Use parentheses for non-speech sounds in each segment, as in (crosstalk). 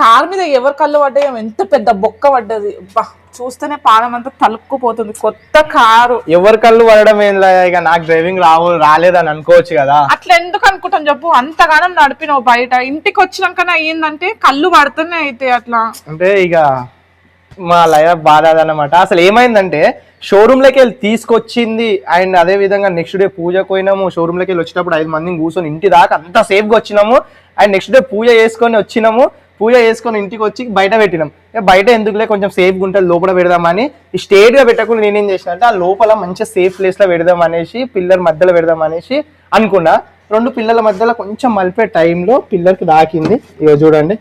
Car మీద ఎవరి కళ్ళు పడ్డాయో? ఎంత పెద్ద బొక్క పడ్డది. చూస్తేనే పానం అంతా తలుక్కుపోతుంది. కొత్త కారు. ఎవరి కళ్ళు పడడం ఏం ఇక నాకు డ్రైవింగ్ రావు రాలేదని అనుకోవచ్చు కదా. అట్లా ఎందుకు అనుకుంటాం చెప్పు? అంతగానం నడిపినావు బయట. ఇంటికి వచ్చినాకనే అయ్యిందంటే కళ్ళు పడుతూనే అయితే అట్లా. అంటే ఇక మా లయ బాధ అదనమాట అసలు ఏమైందంటే షోరూమ్లోకి వెళ్ళి తీసుకొచ్చింది. అండ్ అదే విధంగా నెక్స్ట్ డే పూజకు పోయినాము. షోరూమ్లోకి వెళ్ళి వచ్చేటప్పుడు ఐదు మందిని కూర్చొని ఇంటి దాకా అంత సేఫ్గా వచ్చినాము. అండ్ నెక్స్ట్ డే పూజ చేసుకొని వచ్చినాము. పూజ చేసుకొని ఇంటికి వచ్చి బయట పెట్టినాం. బయట ఎందుకులే కొంచెం సేఫ్గా ఉంటుంది లోపల పెడదామని ఈ స్ట్రేట్గా పెట్టకుండా నేనేం చేసిన అంటే ఆ లోపల మంచి సేఫ్ ప్లేస్లో పెడదాం అనేసి పిల్లర్ మధ్యలో పెడదాం అనేసి అనుకున్నా. రెండు పిల్లల మధ్యలో కొంచెం మలిపే టైంలో పిల్లర్కి దాకింది. ఇక చూడండి.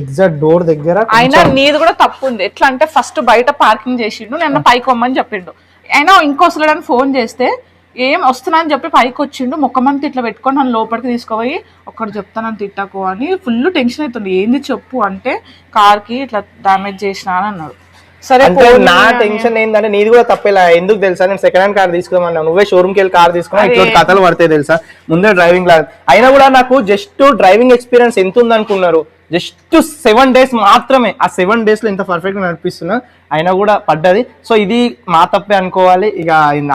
ఎగ్జాక్ట్ డోర్ దగ్గర అయినా నీది కూడా తప్పు ఉంది. ఎట్లా అంటే ఫస్ట్ బయట పార్కింగ్ చేసిండు నేను పైకి వమ్మని చెప్పిండు. అయినా ఇంకోసలని ఫోన్ చేస్తే ఏం వస్తున్నా అని చెప్పి పైకి వచ్చిండు. ముఖమంతా ఇట్లా పెట్టుకొని నన్ను లోపలికి తీసుకుపోయి ఒక్కడు చెప్తానని తిట్టకు అని ఫుల్ టెన్షన్ అవుతుంది ఏంది చెప్పు అంటే కార్కి ఇట్లా డామేజ్ చేసిన అని అన్నాడు. సరే నా. టెన్షన్ ఏంటంటే నీది కూడా తప్పేలా ఎందుకు తెలుసా? నేను సెకండ్ హ్యాండ్ కార్ తీసుకున్నాను నువ్వే షోరూమ్కి వెళ్ళి కార్ తీసుకున్నా ఇటువంటి కథలు పడతాయి తెలుసా? ముందే డ్రైవింగ్ లా. అయినా కూడా నాకు జస్ట్ డ్రైవింగ్ ఎక్స్పీరియన్స్ ఎంత ఉంది అనుకున్నారు జస్ట్ సెవెన్ డేస్ మాత్రమే. ఆ సెవెన్ డేస్లో ఇంత పర్ఫెక్ట్గా నడిపిస్తున్నా. అయినా కూడా పడ్డది. సో ఇది మా తప్పే అనుకోవాలి. ఇక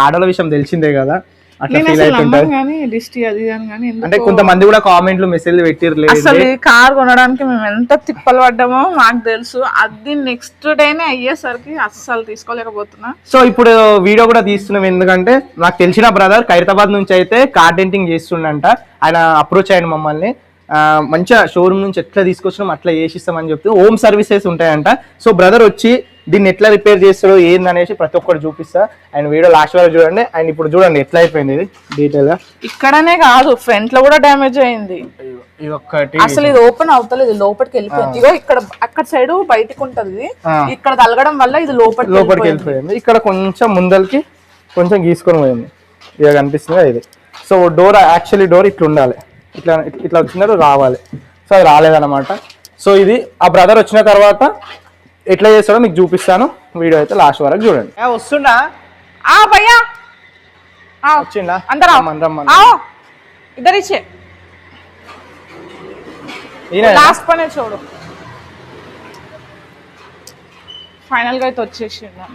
ఆడల విషయం తెలిసిందే కదా. అంటే కొంతమంది కూడా కామెంట్లు మెసేజ్లు పెట్టిర్లేదు అసలు కార్ కొనడానికి మేము ఎంత తిప్పలు పడ్డామో మాకు తెలుసు. అది నెక్స్ట్ డేనే అయ్యేసరికి అస్సలు తీసుకోలేకపోతున్నా. సో ఇప్పుడు వీడియో కూడా తీస్తున్నాం. ఎందుకంటే నాకు తెలిసిన బ్రదర్ ఖైరతాబాద్ నుంచి అయితే కార్ డెంటింగ్ చేస్తుండంట. ఆయన అప్రోచ్ అయ్యాడు మమ్మల్ని. మంచిగా షోరూమ్ నుంచి ఎట్లా తీసుకొచ్చినాం అట్లా చేసిస్తామని చెప్తే హోమ్ సర్వీసెస్ ఉంటాయంట. సో బ్రదర్ వచ్చి దీన్ని ఎట్లా రిపేర్ చేస్తాడో ఏందనేసి ప్రతి ఒక్కటి చూపిస్తా. ఆయన వీడియో లాస్ట్ వరకు చూడండి. ఆయన ఇప్పుడు చూడండి ఎట్లా అయిపోయింది ఇది. డీటెయిల్గా. ఇక్కడనే కాదు ఫ్రంట్లో కూడా డ్యామేజ్ అయింది. ఇది ఒక్కటి అసలు ఇది ఓపెన్ అవుతలేదు లోపలికి వెళ్ళిపోయింది. ఇగో ఇక్కడ అక్కడ సైడ్ బయటికి ఉంటది. ఇక్కడ తలగడం వల్ల ఇది లోపలికి లోపలికి వెళ్ళిపోయింది. ఇక్కడ కొంచెం ముందరికి కొంచెం గీసుకొని పోయింది. ఇక కనిపిస్తుంది ఇది. సో డోర్ యాక్చువల్లీ డోర్ ఇట్లా ఉండాలి. ఇట్లా ఇట్లా వచ్చినారు రావాలి. సో అది రాలేదన్నమాట. సో ఇది ఆ బ్రదర్ వచ్చిన తర్వాత ఎట్లా చేస్తాడో మీకు చూపిస్తాను. వీడియో అయితే లాస్ట్ వరకు చూడండి. వస్తుండా? ఆ భయ్యా! వచ్చిండా? ఇద్దరిచ్చే లాస్ట్ చూడు. అయితే వచ్చేసిండు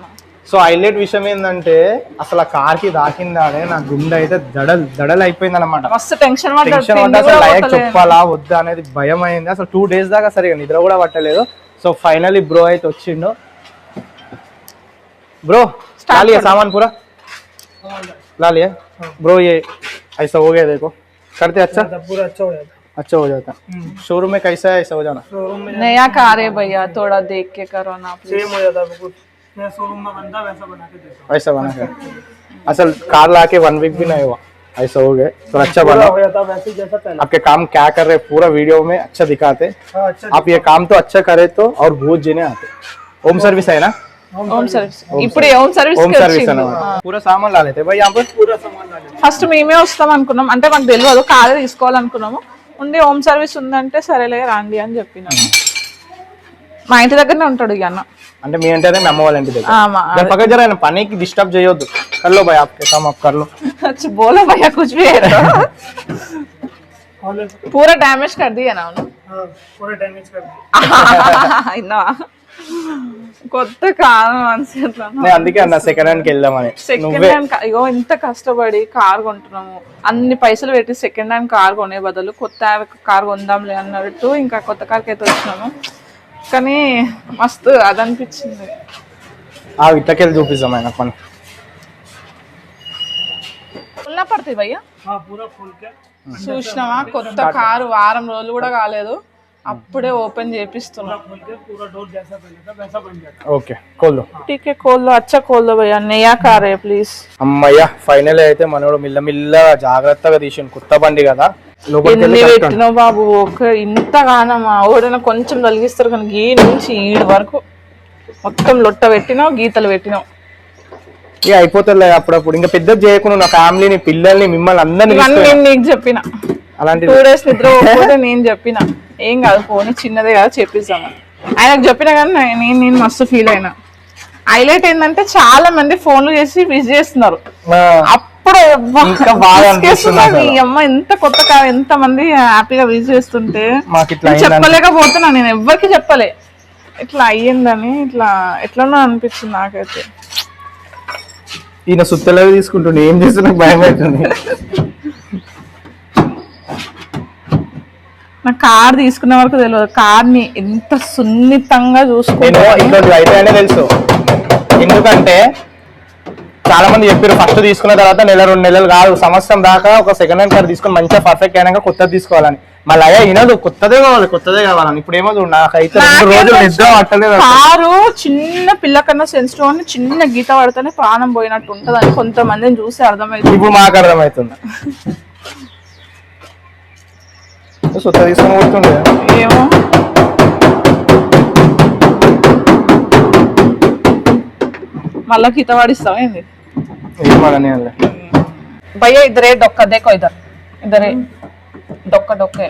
సో హైలైట్ విషయం ఏంటంటే అసలు ఆ కార్కి దాకిందా అనే నా గుండె అయితే దడల్ దడల్ అయిపోయింది అనమాట చెప్పాలా వద్దా అనేది భయం అయింది అసలు టూ డేస్ దాకా సరిగా నిద్ర కూడా పట్టలేదు. సో ఫైనలీ బ్రో అయితే వచ్చిండు. బ్రో లాలియా సామాన్ पूरा లాలియా బ్రో ఏ ఐసా ऐसा हो गया देखो करते अच्छा पूरा अच्छा हो जाता अच्छा हो है बिल्कुल मैं शोरूम में बनता वैसा बना के देता हूँ ऐसा बना है असल कार ला के वन वीक भी नहीं हुआ ऐसा हो गया तो अच्छा पूरा बना हो जाता है वैसे ही जैसा पहले आपके काम क्या कर रहे हैं पूरा वीडियो में अच्छा दिखाते हाँ अच्छा आप ये काम तो अच्छा करे तो और बहुत जीने आते होम सर्विस है ना హోమ్ సర్వీస్ ఇప్పుడు హోమ్ సర్వీస్ होम सर्विस है ना पूरा सामान ला लेते हैं भाई यहाँ पर पूरा सामान डाले ఫస్ట్ మేమే వస్తాం అనుకున్నాం అంటే మాకు తెలియదు కారే తీసుకోవాలనుకున్నాము ఉండి హోమ్ సర్వీస్ ఉందంటే సరేలే రాండి అని చెప్పినాము మా ఇంటి దగ్గరనే ఉంటాడు ఇక అన్న అంటే మీ అంటే మీ అమ్మ వాళ్ళ ఇంటి దగ్గర ఆ, మా- जब पकड़ जरा ना पानी की डिस्टर्ब చేయొద్దు कर लो भाई आपके काम आप कर लो अच्छा बोलो भैया कुछ भी है तो और पूरा डैमेज कर दिया ना उन्होंने हाँ पूरा डैमेज कर दिया ఇన్నావా కొత్త కాలం మనిషి అట్లా నేను అందుకే అన్న సెకండ్ హ్యాండ్ కి వెళ్దామని సెకండ్ హ్యాండ్ ఇగో ఇంత కష్టపడి కార్ కొంటున్నాము అన్ని పైసలు పెట్టి సెకండ్ హ్యాండ్ కార్ కొనే బదులు కొత్త కార్ కొందాంలే అన్నట్టు ఇంకా కొత్త కార్కి అయితే వచ్చినాము కానీ మస్తు అది అనిపించింది ఆ ఇట్లకెళ్ళి చూపిస్తాం ఆయన పని. ఫుల్లా పడుతుంది భయ్యా? చూసినావా? కొత్త కారు వారం రోజులు కూడా కాలేదు. అప్పుడే ఓపెన్ చేపిస్తున్నా. ఓకే కోళ్ళు. టీకే కోళ్ళు అచ్చ కోళ్ళు భయ్యా. నెయ్యా కారే ప్లీజ్ అమ్మయ్యా ఫైనల్ అయితే మనోడు మిల్ల మిల్ల జాగ్రత్తగా తీసిండు. కొత్త బండి కదా. ఎన్ని. పెట్టినావు బాబు ఒక ఇంతగానమా ఎవడైనా కొంచెం తొలగిస్తారు కానీ గీ నుంచి ఈడు వరకు మొత్తం లొట్ట పెట్టినావు గీతలు పెట్టినావు. ఇక అయిపోతుంది అప్పుడప్పుడు. ఇంకా పెద్ద చేయకుండా నా ఫ్యామిలీని పిల్లల్ని మిమ్మల్ని అందరినీ నేను నీకు చెప్పిన. అలాంటి టూ డేస్ నిద్ర (laughs) నేను చెప్పిన. ఏం కాదు ఫోన్ చిన్నదే కదా చెప్పిస్తాము ఆయనకు చెప్పిన కానీ నేను నేను మస్తు ఫీల్ అయినా. హైలైట్ ఏంటంటే చాలా మంది ఫోన్లు చేసి విజ్ చేస్తున్నారు. అసలు. అమ్మ ఎంత కొత్త కా- ఎంత మంది హ్యాపీగా విజ్ చేస్తుంటే. చెప్పలేకపోతున్నా నేను ఎవ్వరికి చెప్పలే. ఇట్లా అయ్యిందని ఇట్లా ఎట్లనో అనిపించింది నాకైతే. ఈయన సుత్తలవి తీసుకుంటుండే ఏం చేస్తే నాకు భయం అవుతుంది నా కార్ తీసుకునే వరకు తెలియదు. కార్ని ఎంత సున్నితంగా నేను చూసుకుంటా. తెలుసు. ఎందుకంటే చాలా మంది చెప్పారు ఫస్ట్ తీసుకున్న తర్వాత నెల రెండు నెలలు కాదు సంవత్సరం దాకా ఒక సెకండ్ హ్యాండ్ కార్ తీసుకొని మంచిగా పర్ఫెక్ట్ అయినాక కొత్తది తీసుకోవాలని. మళ్ళీ అయ్యా వినదు కొత్తదే కావాలి కొత్తదే కావాలని. ఇప్పుడు ఏమో చూడు నాకైతే రెండు రోజులు నిద్ర పట్టలేదు అసలు. కారు చిన్న పిల్ల కన్నా సెన్సిటివ్ అని చిన్న గీత పడితేనే ప్రాణం పోయినట్టు ఉంటది అని కొంతమందిని చూసి అర్థమైంది. ఇప్పుడు మాకు అర్థమవుతుంది సుత్త (laughs) తీసుకొని ఏమో. మళ్ళా గీత పడిస్తావా ఏంది? ఏమని అనలే భయ్యా ఇద్దరే డొక్క దేకో ఇద్దరు ఇద్దరే డొక్క డొక్కే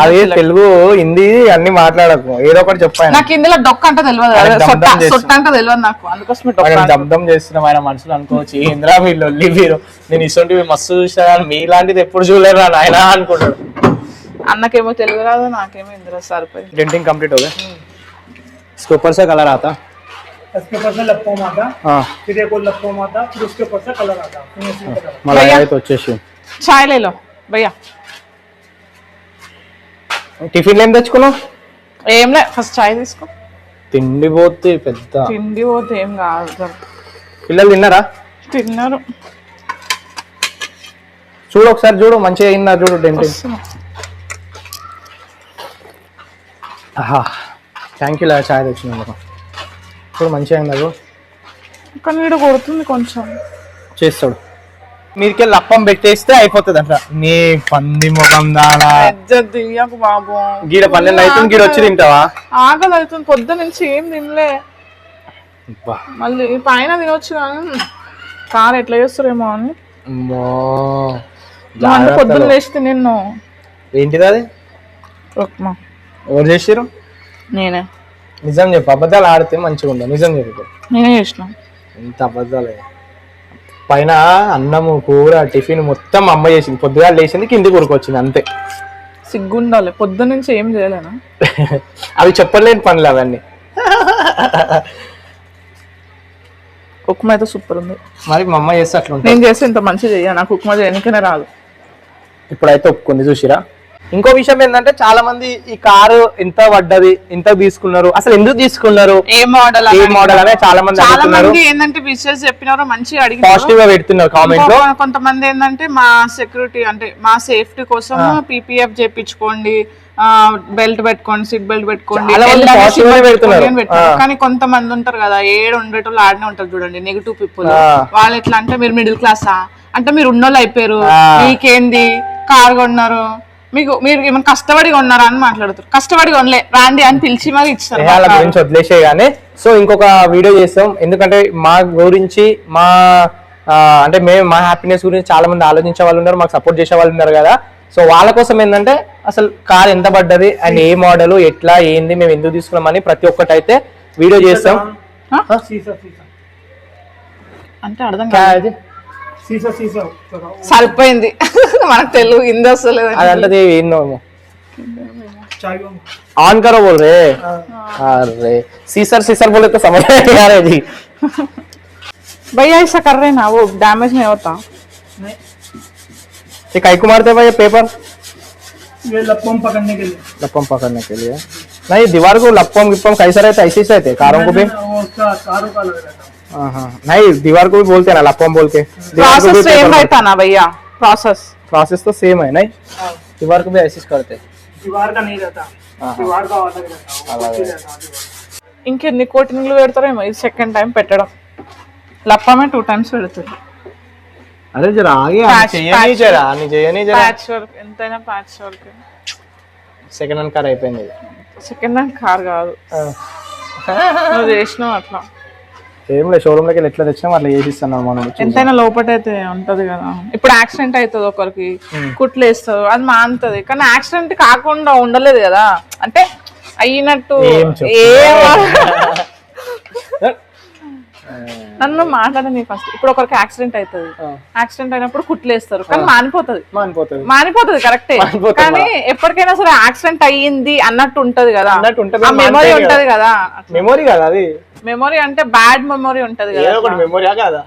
అది తెలుగు హిందీ అన్ని మాట్లాడకు ఏదో ఒకటి చెప్పాను నాకు ఇందులో డొక్క అంటే తెలియదు ఆయన అదే సొట్ట దమ్దం సొట్ట అంటే తెలియదు నాకు అందుకోసమే డొక్క ఆయన అంటాను. దబ్దం చేస్తున్నాం ఆయన మనసులో అనుకోవచ్చు ఏంద్రా వీళ్ళు ఒల్లి మీరు నేను ఇటువంటి మస్తు చూసా కానీ మీలాంటిది ఎప్పుడు చూడలేరు రా నాయన అనుకుంటాడు అన్నకేమో తెలుగు రాదు నాకేమో ఇందులో సరిపోయింది डेंटिंग कंप्लीट हो गया इसके ऊपर से कलर आता इसके ऊपर से लप्पोम आता हाँ फिर एक और लप्पोम आता फिर उसके ऊपर से कलर आता फिनिशिंग कलर మళ్ళీ భయ్యా. అయితే వచ్చేసి చాయ్ లేలో భయ్యా టిఫిన్ ఏం తెచ్చుకున్నావు ఏం లే ఫస్ట్ చాయ్ తీసుకో తిండి పోతే పెద్ద తిండి పోతే ఏం కాదు జర. పిల్లలు తిన్నారా తిన్నారు చూడు ఒకసారి చూడు మంచిగా అయిందా చూడు డెంటింగ్ వస్తున్నా. థ్యాంక్ యూ చాయ్ తెచ్చినందుకు చూడు మంచిగా అయిందా కానీ వీడు కొడుతుంది కొంచెం. చేస్తాడు. మీరికెళ్ళి లప్పం పెట్టేస్తే అయిపోతుంది అంట. నీ పంది ముఖం దానా. దియ్యకు బాబు. గీడ పన్నెండు అవుతుంది గీడ వచ్చి తింటావా? ఆకలి అవుతుంది పొద్దు నుంచి ఏం తినలే. అబ్బా. మళ్ళీ పైన తినొచ్చు కానీ కారు ఎట్లా చేస్తారేమో అని. పొద్దున్న. లేచి నిన్ను ఏంటిది అది? ఉప్మా ఎవరు చేసిరు నేనే. నిజం చెప్పు అబద్ధాలు ఆడితే మంచిగా ఉండదు నిజం చెప్పు నేనే చేసిన. ఎంత అబద్ధాలు. పైన అన్నము కూర టిఫిన్ మొత్తం అమ్మ చేసింది. పొద్దుగా లేచింది కిందికి ఉరికొచ్చింది అంతే. సిగ్గుండాలి. పొద్దు నుంచి ఏం చేయలేనా? (laughs) అవి చెప్పలేని పనులు అవన్నీ. ఉప్మా అయితే సూపర్ ఉంది. మరి మా అమ్మ చేస్తే అట్లా నేను చేస్తే ఇంత మంచి చెయ్య నాకు ఉప్మా చేయడానికనే రాదు. ఇప్పుడైతే ఒప్పుకుంది చూసిరా? ఇంకో విషయం ఏంటంటే చాలా మంది ఈ కారు ఎంత పడ్డది ఎంత తీసుకున్నారు అసలు ఎందుకు తీసుకున్నారు ఏ మోడల్ ఏ మోడల్ అనే చాలా మంది చాలా అడుగుతున్నారు. మంది ఏంటంటే విషయాలు చెప్పినారో మంచిగా అడిగినారు. పాజిటివ్గా పెడుతున్నారు కామెంట్లో. కొంతమంది ఏంటంటే మా సెక్యూరిటీ అంటే మా సేఫ్టీ కోసం పీపీఎఫ్ చేపించుకోండి బెల్ట్ పెట్టుకోండి సీట్ బెల్ట్ పెట్టుకోండి. కానీ కొంతమంది ఉంటారు కదా ఏడు ఉండేటోళ్ళు ఆడనే ఉంటారు చూడండి నెగిటివ్ పీపుల్. వాళ్ళు ఎట్లా అంటే మీరు మిడిల్ క్లాసా అంటే మీరు ఉన్నోళ్ళు అయిపోయారు. మీకేంది? కార్ కొన్నారు. మీకు మీరు ఏమైనా కష్టపడి కొన్నారా అని మాట్లాడుతారు కష్టపడి కొనలే రాండి అని పిలిచి మాకు ఇచ్చారు వాళ్ళ గురించి వదిలేసే గానీ సో ఇంకొక వీడియో చేస్తాం. ఎందుకంటే మా గురించి మా అంటే మేము మా హ్యాపీనెస్ గురించి చాలా మంది ఆలోచించే వాళ్ళు ఉన్నారు మాకు సపోర్ట్ చేసే వాళ్ళు ఉన్నారు కదా. సో వాళ్ళ కోసం ఏంటంటే అసలు కార్ ఎంత పడ్డది అండ్ ఏ మోడల్ ఎట్లా ఏంది మేము ఎందుకు తీసుకున్నామని ప్రతి ఒక్కటి అయితే వీడియో చేస్తాం. అంటే అర్థం కాదు సరిపోయింది మనకు తెలుగు హిందీ వస్తలేదు అదంటే ఏందో चाहिए ऑन करो बोल रहे अरे सीसर सीसर बोले तो समझ में नहीं आ रहा जी भैया ऐसा कर रहे हैं ना वो डैमेज नहीं होता नहीं ये काई को मारते हैं भाई ये पेपर ये लप्पोम पकड़ने के लिए लपम पकड़ने के लिए नहीं दीवार को लपम गिपम कैसा रहता है ऐसे ही रहते हैं, कारों को भी वो उसका कारों का लग रहता है हाँ हाँ नहीं दीवार को भी बोलते हैं ना लापम बोल के प्रोसेस सेम रहता ना भैया प्रोसेस प्रोसेस तो सेम है नहीं दीवार को भी ऐसे करते दीवार का नहीं रहता दीवार का अलग रहता ఇంకెన్ని కోటింగ్లు పెడతారేమో ఇది సెకండ్ టైం పెట్టడం. లప్పమే టూ టైమ్స్ పెడతారు అరే జరా ఆగే చేయని జరా అని చేయని జరా. ప్యాచ్ వర్క్ ఎంతైనా patch work second hand car అయిపోయింది. సెకండ్ హ్యాండ్ కార్ కాదు. నువ్వు చేసినావు అట్లా. ఏం లేదు షోరూమ్లోకి వెళ్ళి ఎట్లా తెచ్చినాం అట్లా చేసి ఇస్తున్నాం మనం. ఎంతైనా లోపటైతే ఉంటది కదా ఇప్పుడు యాక్సిడెంట్ అవుతుంది ఒకరికి కుట్లు వేస్తారు అది మానుతుంది కానీ యాక్సిడెంట్ కాకుండా ఉండలేదు కదా అంటే అయినట్టు. ఏం (laughs) నన్ను మాట్లాడని ఫస్ట్ ఇప్పుడు ఒకరికి యాక్సిడెంట్ అవుతుంది. యాక్సిడెంట్ అయినప్పుడు కుట్లేస్తారు. కానీ మానిపోతుంది. మానిపోతుంది. మానిపోతుంది కరెక్టే. కానీ ఎప్పటికైనా సరే యాక్సిడెంట్ అయ్యింది అన్నట్టు ఉంటది కదా. అన్నట్టు ఉంటది, మెమరీ ఉంటది కదా. మెమొరీ కదా అది. మెమరీ అంటే బ్యాడ్ మెమరీ ఉంటది కదా. మెమొరీ కదా?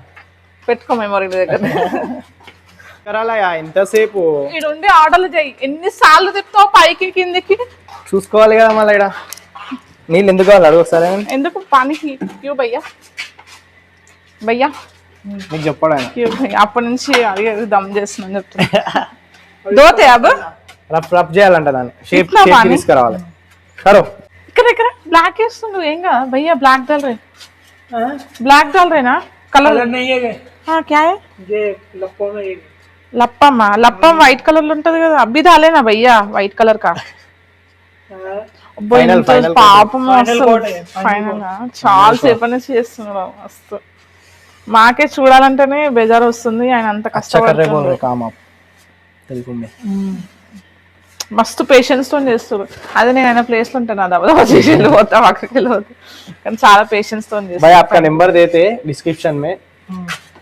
పెట్టుకో మెమరీ దగ్గర. కరాలయా ఎంతసేపు ఉండి ఆర్డర్లు చేయి ఎన్ని సార్లు తిప్పుతావు? పైకి కిందికి? చూసుకోవాలి కదా మళ్ళీ ఇక్కడ నీళ్ళు ఎందుకు కావాలి? అడుగు ఒకసారి. ఎందుకు? పానికి. భయ్యా. భయ్యా. నీకు చెప్పాడు ఆయన? అప్పటి నుంచి అడిగేది దమ్ చేస్తున్నాను చెప్తున్నా. (laughs) దోతే అబ్బు? రఫ్ రఫ్ చేయాలంట దాన్ని. షేప్ తీసుకురావాలి. సరో. ఇక్కడ ఇక్కడ. బ్లాక్ వేస్తుండ్రు ఏం కదా. భయ్యా బ్లాక్ డాల్ రే. బ్లాక్ డాల్ రేనా? కలర్ లప్పమ్మ లప్పం వైట్ కలర్లో ఉంటది కదా. అబ్బి దాలేనా భయ్యా వైట్ కలర్ కా? పాపం ఫైనల్ చాలా సేపు అనేసి చేస్తున్నాడు మస్తు. మాకే చూడాలంటేనే బేజారు వస్తుంది ఆయన అంత కర్రే కష్టపడుతుంది బోల్ రే కామ్ ఆప్ తెలుగుండే మస్తు పేషెన్స్ తో చేస్తారు అదే నేను ఆయన ప్లేస్ లో ఉంటాను అది అవదా చేసి వెళ్ళిపోతా అక్కడికి వెళ్ళిపోతా కానీ చాలా పేషెన్స్ తో भाई చేస్తారు आपका नंबर देते डिस्क्रिप्शन में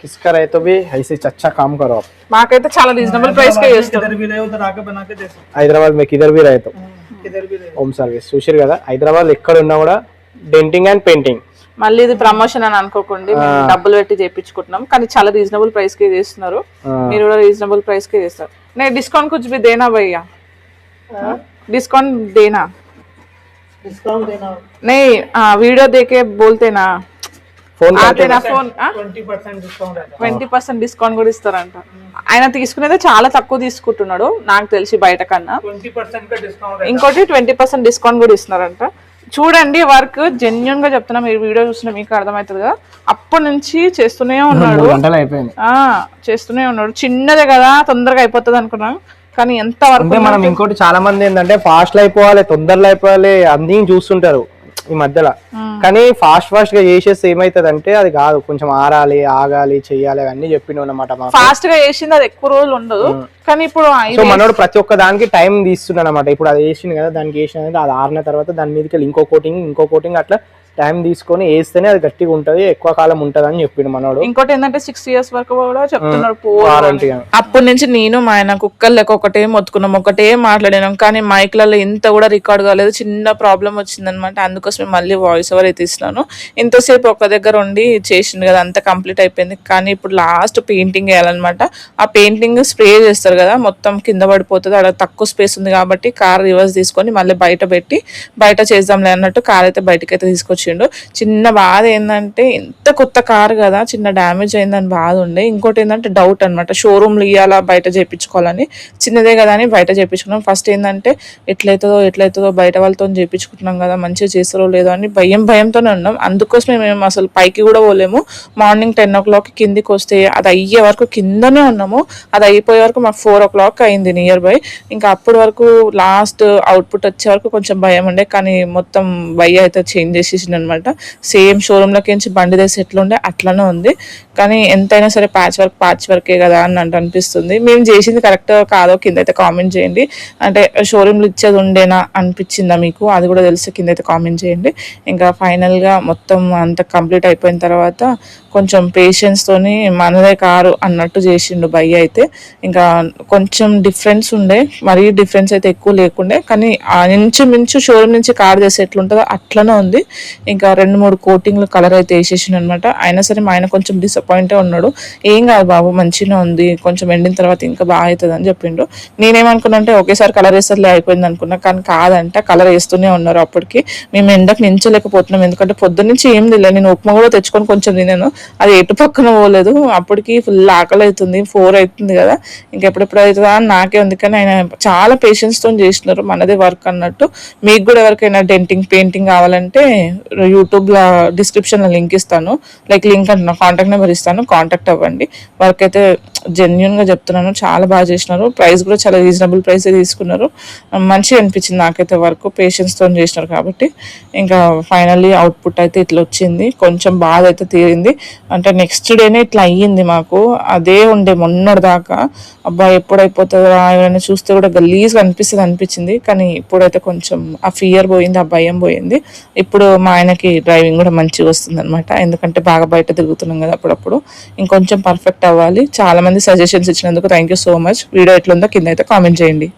किसका रहे तो भी ऐसे अच्छा काम करो आप మాకైతే చాలా రీజనబుల్ ప్రైస్ కే చేస్తారు किधर भी रहे उधर आके बना के दे सकते హైదరాబాద్ में किधर भी रहे तो किधर भी रहे హోమ్ సర్వీస్ చూసారు కదా హైదరాబాద్ ఎక్కడ ఉన్నా కూడా డెంటింగ్ అండ్ పెయింటింగ్ మళ్ళీ ఇది ప్రమోషన్ అని అనుకోకండి డబ్బులు పెట్టి చేయించుకుంటున్నాం కానీ చాలా రీజనబుల్ ప్రైస్కి చేస్తున్నారు. మీరు కూడా రీజనబుల్ ప్రైస్కి చేస్తారు. నేను డిస్కౌంట్ కొంచెం దేనా భయ్యా? డిస్కౌంట్ దేనా? देना डिस्काउंट देना नहीं ఫోన్ ట్వంటీ పర్సెంట్ డిస్కౌంట్ కూడా ఇస్తారంట. ఆయన తీసుకునేది చాలా తక్కువ తీసుకుంటున్నాడు నాకు తెలిసి బయట కన్నా. ఇంకోటి ట్వంటీ పర్సెంట్ డిస్కౌంట్ కూడా ఇస్తున్నారంట. చూడండి వర్క్ జెన్యున్గా చెప్తున్నా మీరు వీడియో చూసిన మీకు అర్థమవుతుంది కదా. అప్పటి నుంచి చేస్తూనే ఉన్నాడు. చేస్తూనే ఉన్నాడు. చిన్నదే కదా తొందరగా అయిపోతుంది అనుకున్నాం. కానీ ఎంత వరకు మనం ఇంకోటి చాలా మంది ఏంటంటే ఫాస్ట్ అయిపోవాలి తొందరలో అయిపోవాలి అన్ని చూస్తుంటారు. ఈ మధ్యలో. కానీ ఫాస్ట్ ఫాస్ట్గా చేసేస్తే ఏమైతుంది అంటే అది కాదు కొంచెం ఆరాలి ఆగాలి చెయ్యాలి అవన్నీ చెప్పిండు అన్నమాట మాకు. ఫాస్ట్గా వేసింది అది ఎక్కువ రోజులు ఉండదు. కానీ ఇప్పుడు సో మనోడు ప్రతి ఒక్క దానికి టైం తీస్తున్నాడు అనమాట ఇప్పుడు అది వేసింది కదా దానికి వేసిన అది ఆరిన తర్వాత దాని మీదకి వెళ్ళి ఇంకో కోటింగ్ ఇంకో కోటింగ్ అట్లా టైం తీసుకొని వేస్తేనే అది గట్టిగా ఉంటది ఎక్కువ కాలం ఉంటది అని చెప్పిండు మనోడు. ఇంకోటి ఏంటంటే సిక్స్ ఇయర్స్ వరకు కూడా వారంటీ అప్పటి నుంచి నేను మా ఆయన కుక్కలు లెక్క ఒకటే మొత్తుకున్నాం ఒకటే మాట్లాడినాం కానీ మైక్లలో ఇంత కూడా రికార్డ్ కాలేదు చిన్న ప్రాబ్లం వచ్చిందనమాట. అందుకోసమే మళ్ళీ వాయిస్ ఓవర్ అయితే ఇస్తున్నాను. ఇంతసేపు ఒక దగ్గర ఉండి చేసిండు కదా అంత కంప్లీట్ అయిపోయింది. కానీ ఇప్పుడు లాస్ట్ పెయింటింగ్ వేయాలన్నమాట. ఆ పెయింటింగ్ స్ప్రే చేస్తారు కదా మొత్తం కింద పడిపోతుంది అక్కడ తక్కువ స్పేస్ ఉంది కాబట్టి కార్ రివర్స్ తీసుకొని మళ్ళీ బయట పెట్టి బయట చేద్దాంలే అన్నట్టు కార్ అయితే బయటకి అయితే తీసుకొచ్చిండు చిన్న బాధ ఏంటంటే ఇంత కొత్త కార్ కదా చిన్న డ్యామేజ్ అయిందని బాధ ఉండే. ఇంకోటి ఏంటంటే డౌట్ అనమాట షోరూమ్లు ఇవ్వాలా బయట చేయించుకోవాలని చిన్నదే కదా అని బయట చేయించుకున్నాం ఫస్ట్ ఏంటంటే ఎట్లయితుందో ఎట్లయితుందో బయట వాళ్ళతో చేయించుకుంటున్నాం కదా మంచిగా చేస్తారో లేదో అని భయం భయంతోనే ఉన్నాం. అందుకోసమే మేము అసలు పైకి కూడా పోలేము. మార్నింగ్ టెన్ ఓ క్లాక్ కిందికి వస్తే అది అయ్యే వరకు కిందనే ఉన్నాము. అది అయిపోయే వరకు మాకు ఫోర్ ఓ క్లాక్ అయింది నియర్ బై ఇంకా అప్పటి వరకు లాస్ట్ అవుట్పుట్ వచ్చే వరకు కొంచెం భయం ఉండే. కానీ మొత్తం భయ అయితే చేంజ్ చేసేసిన. అనమాట సేమ్ షోరూమ్లోకి నుంచి బండి తీసి ఎట్లుండే అట్లనే ఉంది. కానీ ఎంతైనా సరే ప్యాచ్ వర్క్ ప్యాచ్ వర్కే కదా అని అంటే అనిపిస్తుంది. మేము చేసింది కరెక్ట్ కాదో కింద అయితే కామెంట్ చేయండి. అంటే షోరూంలో ఇచ్చేది ఉండేనా అనిపించిందా మీకు? అది కూడా తెలిసి కింద అయితే కామెంట్ చేయండి. ఇంకా ఫైనల్గా మొత్తం అంత కంప్లీట్ అయిపోయిన తర్వాత కొంచెం పేషెన్స్తోని మనదే కారు అన్నట్టు చేసిండు భయ్య అయితే. ఇంకా కొంచెం డిఫరెన్స్ ఉండే. మరీ డిఫరెన్స్ అయితే ఎక్కువ లేకుండే. కానీ ఇంచు ఇంచుమించు షోరూమ్ నుంచి కార్ చేసి ఎట్లుంటుందో అట్లనే ఉంది. ఇంకా రెండు మూడు కోటింగ్లు కలర్ అయితే వేసేసాను అనమాట అయినా సరే మా ఆయన కొంచెం డిసప్పాయింట్ ఉన్నాడు. ఏం కాదు బాబు మంచిగా ఉంది. కొంచెం ఎండిన తర్వాత ఇంకా బాగా అవుతుంది అని చెప్పిండు. నేనేమనుకున్నా అంటే ఒకేసారి కలర్ వేస్తే అయిపోయింది అనుకున్నా. కానీ కాదంట కలర్ వేస్తూనే ఉన్నారు అప్పటికి. మేము ఎండకు నించలేకపోతున్నాం ఎందుకంటే పొద్దున్న నుంచి ఏం తినలేదు నేను ఉప్మా కూడా తెచ్చుకొని కొంచెం తినాను అది ఎటు పక్కన పోలేదు. అప్పటికి ఫుల్ ఆకలి అవుతుంది. ఫోర్ అవుతుంది కదా. ఇంకెప్పుడెప్పుడు అవుతుందా అని నాకే ఉంది. కానీ ఆయన చాలా పేషెన్స్తో చేసినారు. మనదే వర్క్ అన్నట్టు. మీకు కూడా ఎవరికైనా డెంటింగ్ పెయింటింగ్ కావాలంటే యూట్యూబ్ డిస్క్రిప్షన్లో డిస్క్రిప్షన్లో లింక్ ఇస్తాను. లైక్ లింక్ అంటున్నా కాంటాక్ట్ నెంబర్ ఇస్తాను. కాంటాక్ట్ అవ్వండి. వర్క్ అయితే జెన్యున్గా చెప్తున్నాను. చాలా బాగా చేసినారు. ప్రైస్ కూడా చాలా రీజనబుల్ ప్రైస్ తీసుకున్నారు. మంచిగా అనిపించింది నాకైతే వర్క్ పేషెన్స్తో చేసినారు కాబట్టి. ఇంకా ఫైనల్లీ అవుట్పుట్ అయితే ఇట్లా వచ్చింది. కొంచెం బాధ అయితే తీరింది. అంటే నెక్స్ట్ డేనే ఇట్లా అయ్యింది మాకు. అదే ఉండే మొన్నటి దాకా అబ్బా ఎప్పుడు ఏమైనా ఎవరైనా చూస్తే కూడా గలీజ్గా అనిపిస్తుంది అనిపించింది. కానీ ఇప్పుడైతే కొంచెం ఆ ఫియర్ పోయింది ఆ భయం పోయింది. ఇప్పుడు మా ఆయనకి డ్రైవింగ్ కూడా మంచిగా వస్తుంది అనమాట ఎందుకంటే బాగా బయట తిరుగుతున్నాం కదా అప్పుడప్పుడు. ఇంకొంచెం పర్ఫెక్ట్ అవ్వాలి. చాలా మంది సజెషన్స్ ఇచ్చినందుకు thank you so much video ఎట్లుందో కింద అయితే కామెంట్ చేయండి.